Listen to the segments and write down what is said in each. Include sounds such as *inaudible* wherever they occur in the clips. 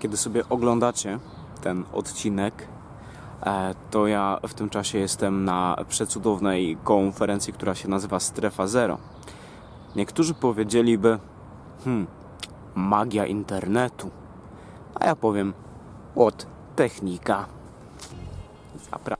kiedy sobie oglądacie ten odcinek, e, to ja w tym czasie jestem na przecudownej konferencji, która się nazywa Strefa Zero. Niektórzy powiedzieliby, hmm, magia internetu. A ja powiem, od technika. Zapra-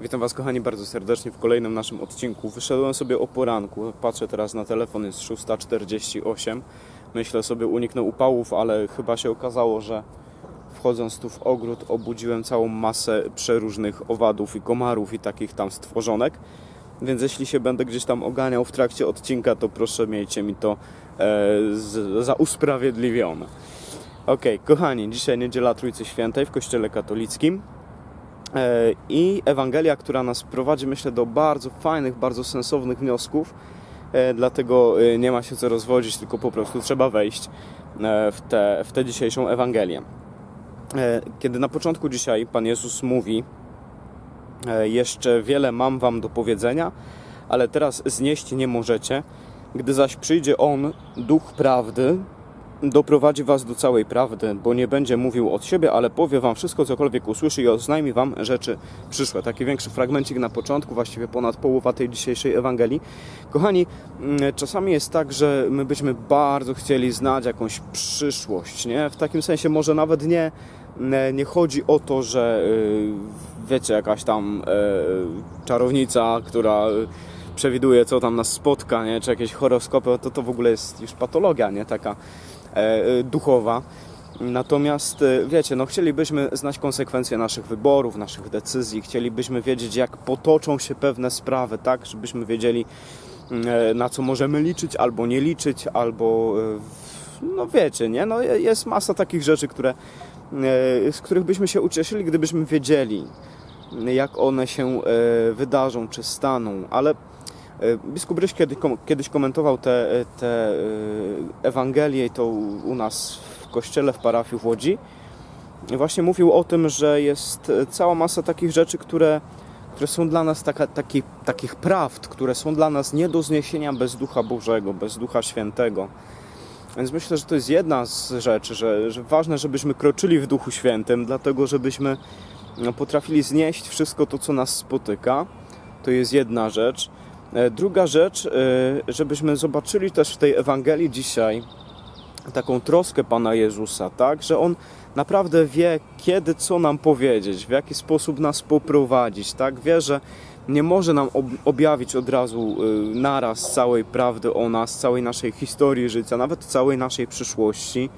Witam Was kochani bardzo serdecznie w kolejnym naszym odcinku. Wyszedłem sobie o poranku, patrzę teraz na telefon, jest 6.48. Myślę sobie uniknę upałów, ale chyba się okazało, że wchodząc tu w ogród obudziłem całą masę przeróżnych owadów i komarów i takich tam stworzonek. Więc jeśli się będę gdzieś tam oganiał w trakcie odcinka, to proszę miejcie mi to e, za usprawiedliwione. Okej, kochani, dzisiaj niedziela Trójcy Świętej w Kościele Katolickim. E, i Ewangelia, która nas prowadzi, myślę, do bardzo fajnych, bardzo sensownych wniosków. E, Dlatego e, nie ma się co rozwodzić, tylko po prostu trzeba wejść w tę w tę dzisiejszą Ewangelię. Kiedy na początku dzisiaj Pan Jezus mówi: Jeszcze wiele mam Wam do powiedzenia, ale teraz znieść nie możecie. Gdy zaś przyjdzie On, duch prawdy, doprowadzi was do całej prawdy, bo nie będzie mówił od siebie, ale powie wam wszystko, cokolwiek usłyszy i oznajmi wam rzeczy przyszłe. Taki większy fragmencik na początku, właściwie ponad połowa tej dzisiejszej Ewangelii. Kochani, mm, czasami jest tak, że my byśmy bardzo chcieli znać jakąś przyszłość, nie? W takim sensie może nawet nie, mm, nie chodzi o to, że yy, wiecie, jakaś tam yy, czarownica, która przewiduje, co tam nas spotka, nie? czy jakieś horoskopy, to to w ogóle jest już patologia, nie? Taka duchowa. Natomiast e, wiecie, no chcielibyśmy znać konsekwencje naszych wyborów, naszych decyzji, chcielibyśmy wiedzieć, jak potoczą się pewne sprawy, tak, żebyśmy wiedzieli, e, na co możemy liczyć, albo nie liczyć, albo e, no wiecie, nie? No je- jest masa takich rzeczy, które, e, z których byśmy się ucieszyli, gdybyśmy wiedzieli, jak one się e, wydarzą, czy staną, ale e, biskup Ryś kiedyś komentował te, te e, Ewangelie i to u nas w kościele, w parafii w Łodzi. Właśnie mówił o tym, że jest e, cała masa takich rzeczy, które, które są dla nas taka, taki, takich prawd, które są dla nas nie do zniesienia bez Ducha Bożego, bez Ducha Świętego. Więc myślę, że to jest jedna z rzeczy, że, że ważne, żebyśmy kroczyli w Duchu Świętym, dlatego żebyśmy no, potrafili znieść wszystko to, co nas spotyka. To jest jedna rzecz. E, Druga rzecz, e, żebyśmy zobaczyli też w tej Ewangelii dzisiaj taką troskę Pana Jezusa, tak, że On naprawdę wie, kiedy co nam powiedzieć, w jaki sposób nas poprowadzić, tak, wie, że nie może nam ob- objawić od razu y, naraz całej prawdy o nas, całej naszej historii życia, nawet całej naszej przyszłości,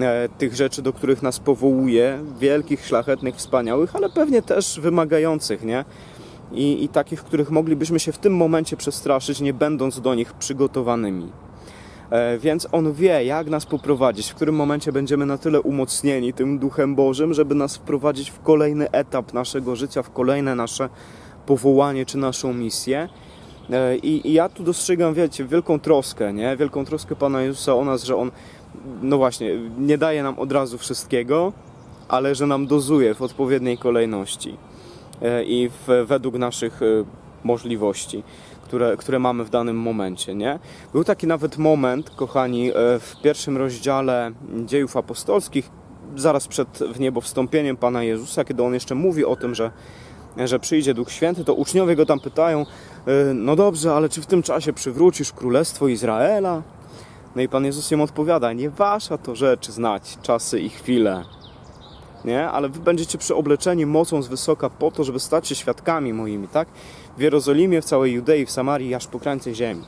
e, tych rzeczy, do których nas powołuje, wielkich, szlachetnych, wspaniałych, ale pewnie też wymagających, nie? I, I takich, których moglibyśmy się w tym momencie przestraszyć, nie będąc do nich przygotowanymi. E, Więc On wie, jak nas poprowadzić, w którym momencie będziemy na tyle umocnieni tym Duchem Bożym, żeby nas wprowadzić w kolejny etap naszego życia, w kolejne nasze powołanie czy naszą misję. E, I, I ja tu dostrzegam, wiecie, wielką troskę, nie? Wielką troskę Pana Jezusa o nas, że On, no właśnie, nie daje nam od razu wszystkiego, ale że nam dozuje w odpowiedniej kolejności i w, według naszych e, możliwości, które, które mamy w danym momencie, nie? Był taki nawet moment, kochani, e, w pierwszym rozdziale dziejów apostolskich, zaraz przed w niebo wstąpieniem Pana Jezusa, kiedy On jeszcze mówi o tym, że że przyjdzie Duch Święty, to uczniowie go tam pytają, e, no dobrze, ale czy w tym czasie przywrócisz królestwo Izraela? No i Pan Jezus im odpowiada, nie wasza to rzecz znać czasy i chwile, nie? Ale wy będziecie przyobleczeni mocą z wysoka po to, żeby stać się świadkami moimi, tak? W Jerozolimie, w całej Judei, w Samarii, aż po krańce ziemi.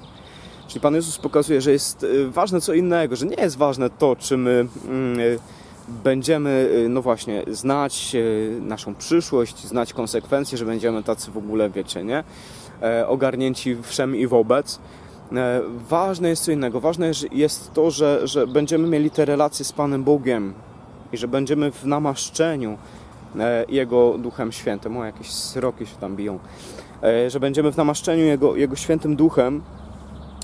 Czyli Pan Jezus pokazuje, że jest y, ważne co innego, że nie jest ważne to, czy my mm, y, będziemy, y, no właśnie, znać naszą przyszłość, znać konsekwencje, że będziemy tacy w ogóle, wiecie, nie? E, Ogarnięci wszem i wobec. E, Ważne jest co innego. Ważne jest to, że, że będziemy mieli te relacje z Panem Bogiem i że będziemy w namaszczeniu e, Jego Duchem Świętym. O, jakieś sroki się tam biją. E, Że będziemy w namaszczeniu Jego, Jego Świętym Duchem.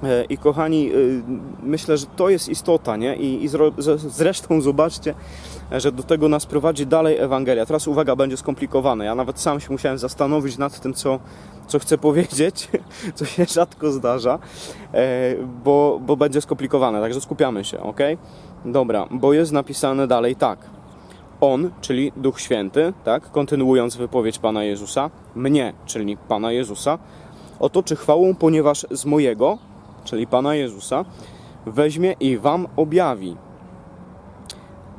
E, I kochani, y, myślę, że to jest istota, nie? I, i zresztą zobaczcie, że do tego nas prowadzi dalej Ewangelia. Teraz uwaga, będzie skomplikowane. Ja nawet sam się musiałem zastanowić nad tym, co, co chcę powiedzieć, *laughs* co się rzadko zdarza, e, bo, bo będzie skomplikowane, także skupiamy się, ok? Dobra, bo jest napisane dalej tak. On, czyli Duch Święty, tak, kontynuując wypowiedź Pana Jezusa, mnie, czyli Pana Jezusa, otoczy chwałą, ponieważ z mojego, czyli Pana Jezusa, weźmie i wam objawi.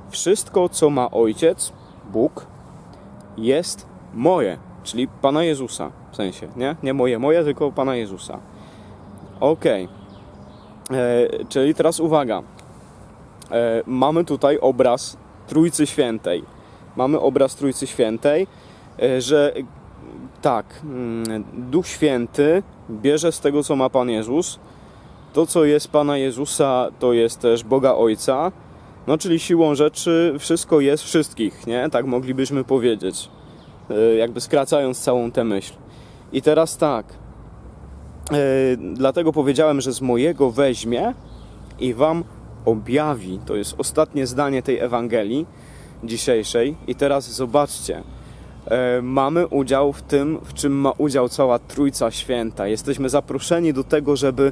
Wszystko, co ma Ojciec, Bóg, jest moje, czyli Pana Jezusa, w sensie, nie? Nie moje, moje, tylko Pana Jezusa. Okej. E, Czyli teraz uwaga. E, mamy tutaj obraz Trójcy Świętej. Mamy obraz Trójcy Świętej, e, że tak, mm, Duch Święty bierze z tego, co ma Pan Jezus. To, co jest Pana Jezusa, to jest też Boga Ojca. No, czyli siłą rzeczy wszystko jest wszystkich, nie? Tak moglibyśmy powiedzieć. E, Jakby skracając całą tę myśl. I teraz tak. E, Dlatego powiedziałem, że z mojego weźmie i wam objawi. To jest ostatnie zdanie tej Ewangelii dzisiejszej. I teraz zobaczcie. E, Mamy udział w tym, w czym ma udział cała Trójca Święta. Jesteśmy zaproszeni do tego, żeby,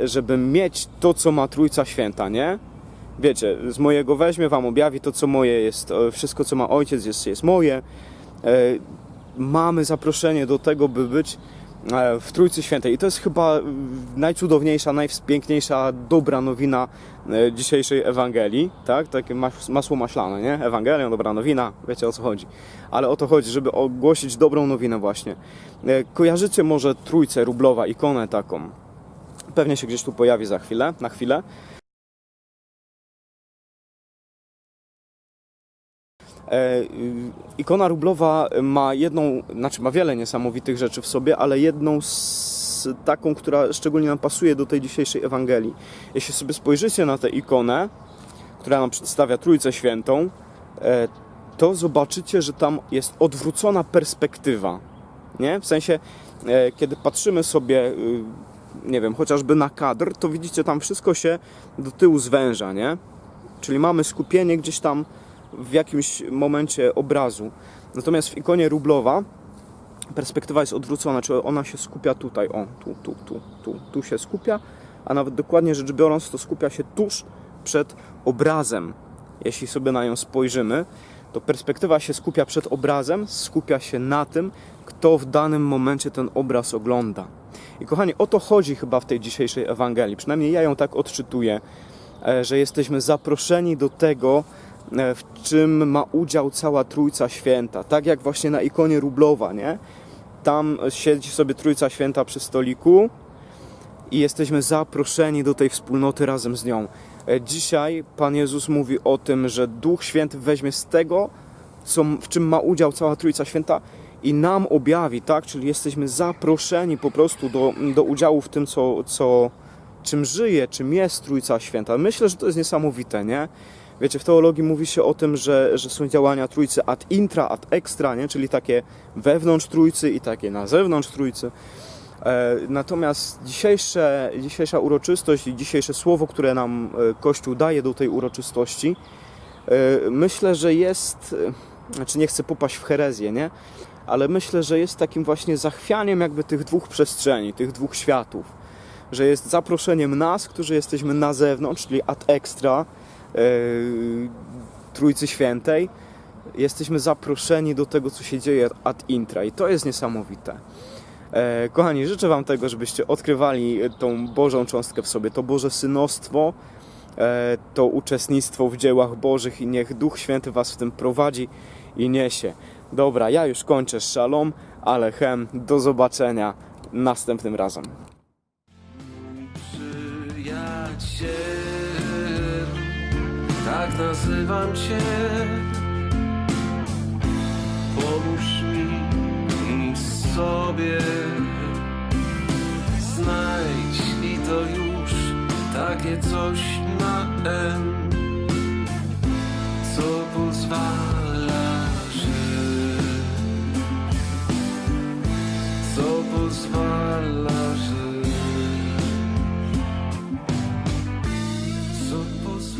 żeby mieć to, co ma Trójca Święta, nie? Wiecie, z mojego weźmie wam objawi to, co moje jest. e, Wszystko, co ma ojciec, jest, jest moje. E, Mamy zaproszenie do tego, by być e, w Trójcy Świętej. I to jest chyba najcudowniejsza, najpiękniejsza, dobra nowina dzisiejszej Ewangelii, tak? Takie mas- masło maślane, nie? Ewangelia, dobra nowina, wiecie o co chodzi. Ale o to chodzi, żeby ogłosić dobrą nowinę właśnie. Kojarzycie może Trójcę Rublowa, ikonę taką. Pewnie się gdzieś tu pojawi za chwilę, na chwilę. Ikona rublowa ma jedną, znaczy ma wiele niesamowitych rzeczy w sobie, ale jedną z taką, która szczególnie nam pasuje do tej dzisiejszej Ewangelii. Jeśli sobie spojrzycie na tę ikonę, która nam przedstawia Trójcę Świętą, e, to zobaczycie, że tam jest odwrócona perspektywa. Nie? W sensie, e, kiedy patrzymy sobie, y, nie wiem, chociażby na kadr, to widzicie, tam wszystko się do tyłu zwęża, nie? Czyli mamy skupienie gdzieś tam w jakimś momencie obrazu. Natomiast w ikonie Rublowa perspektywa jest odwrócona, czyli ona się skupia tutaj, o, tu, tu, tu, tu, tu się skupia, a nawet dokładnie rzecz biorąc, to skupia się tuż przed obrazem. Jeśli sobie na nią spojrzymy, to perspektywa się skupia przed obrazem, skupia się na tym, kto w danym momencie ten obraz ogląda. I kochani, o to chodzi chyba w tej dzisiejszej Ewangelii. Przynajmniej ja ją tak odczytuję, e, że jesteśmy zaproszeni do tego, w czym ma udział cała Trójca Święta. Tak jak właśnie na ikonie Rublowa, nie? Tam siedzi sobie Trójca Święta przy stoliku i jesteśmy zaproszeni do tej wspólnoty razem z nią. E, Dzisiaj Pan Jezus mówi o tym, że Duch Święty weźmie z tego, co, w czym ma udział cała Trójca Święta i nam objawi, tak? Czyli jesteśmy zaproszeni po prostu do, do udziału w tym, co, co, czym żyje, czym jest Trójca Święta. Myślę, że to jest niesamowite, nie? Wiecie, w teologii mówi się o tym, że, że są działania Trójcy ad intra, ad extra, nie? Czyli takie wewnątrz Trójcy i takie na zewnątrz Trójcy. E, Natomiast dzisiejsze, dzisiejsza uroczystość i dzisiejsze słowo, które nam e, Kościół daje do tej uroczystości, e, myślę, że jest, znaczy nie chcę popaść w herezję, nie? Ale myślę, że jest takim właśnie zachwianiem jakby tych dwóch przestrzeni, tych dwóch światów. Że jest zaproszeniem nas, którzy jesteśmy na zewnątrz, czyli ad extra Trójcy Świętej, jesteśmy zaproszeni do tego, co się dzieje ad intra i to jest niesamowite. E, Kochani, życzę Wam tego, żebyście odkrywali tą Bożą cząstkę w sobie, to Boże synostwo, e, to uczestnictwo w dziełach Bożych i niech Duch Święty Was w tym prowadzi i niesie. Dobra, ja już kończę szalom, ale hem, do zobaczenia następnym razem. tak nazywam Cię. Pomóż mi sobie, znajdź i to już takie coś na N, co pozwala żyć, co pozwala żyć.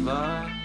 Bye.